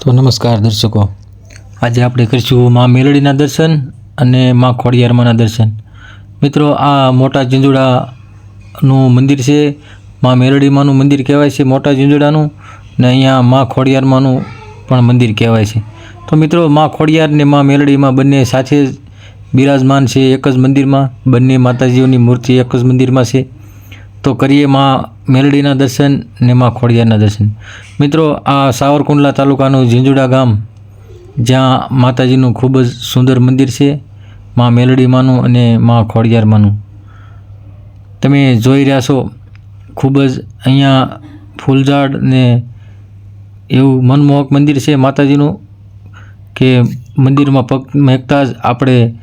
તો નમસ્કાર દર્શકો. આજે આપણે કરીશું મા મેલડીના દર્શન અને મા ખોડિયારમાંના દર્શન. મિત્રો, આ મોટા ઝીંઝુડાનું મંદિર છે. મા મેલડીમાંનું મંદિર કહેવાય છે મોટા ઝીંઝુડાનું ને અહીંયા મા ખોડિયારમાંનું પણ મંદિર કહેવાય છે. તો મિત્રો, મા ખોડિયાર ને મા મેલડીમાં બંને સાથે બિરાજમાન છે એક જ મંદિરમાં. બંને માતાજીઓની મૂર્તિ એક જ મંદિરમાં છે. તો કરીએ માં મેલડીના દર્શન ને માં ખોડિયારના દર્શન. મિત્રો, આ સાવરકુંડલા તાલુકાનું ઝીંઝુડા ગામ, જ્યાં માતાજીનું ખૂબ જ સુંદર મંદિર છે, માં મેલડીમાંનું અને માં ખોડિયારમાંનું. તમે જોઈ રહ્યા છો, ખૂબ જ અહીંયા ફૂલઝાડ ને એવું મનમોહક મંદિર છે માતાજીનું, કે મંદિરમાં પગ મેકતા જ આપણે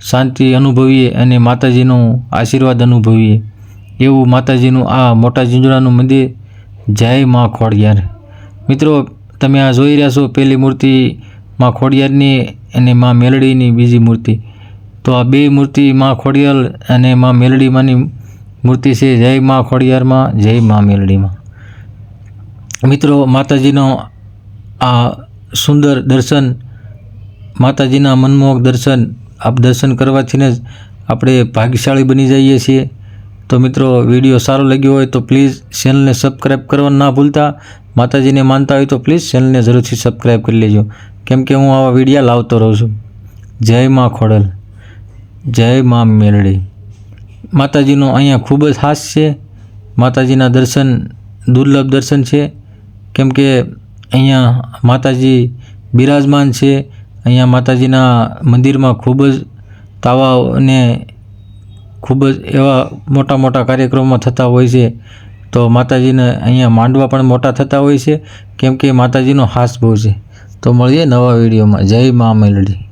શાંતિ અનુભવીએ અને માતાજીનો આશીર્વાદ અનુભવીએ. એવું માતાજીનું, આ મોટા ઝીંઝુડાનું મંદિર જય મા ખોડિયાર. મિત્રો, તમે આ જોઈ રહ્યા છો પહેલી મૂર્તિ મા ખોડિયારની અને મા મેલડીની બીજી મૂર્તિ. તો આ બે મૂર્તિ મા ખોડિયાર અને મા મેલડીમાંની મૂર્તિ છે જય મા ખોડિયારમાં, જય મા મેલડીમાં. મિત્રો, માતાજીનો આ સુંદર દર્શન, માતાજીના મનમોહક દર્શન, આપ દર્શન કરવાથી જ આપણે ભાગ્યશાળી બની જઈએ છીએ. તો મિત્રો, વીડિયો સારો લાગ્યો હોય તો પ્લીઝ ચેનલને સબસ્ક્રાઈબ કરવાનું ના ભૂલતા. માતાજીને માનતા હોય તો પ્લીઝ ચેનલને જરૂરથી સબસ્ક્રાઈબ કરી લેજો. કેમ કે હું આવા વિડીયા લાવતો રહું છું. જય માં ખોડલ. જય માં મેરડી માતાજીનો અહીંયા ખૂબ જ હાસ છે. માતાજીના દર્શન, દુર્લભ દર્શન છે. કેમ કે અહીંયા માતાજી બિરાજમાન છે. અહીંયા માતાજીના મંદિરમાં ખૂબ જ તાવા અને ખૂબ જ એવા મોટા મોટા કાર્યક્રમો થતા હોય છે. તો માતાજીને અહીંયા માંડવા પણ મોટા થતા હોય છે. કેમ કે માતાજીનો હાસ બહુ છે. તો મળીએ નવા વિડીયોમાં. જય મા મેલડી.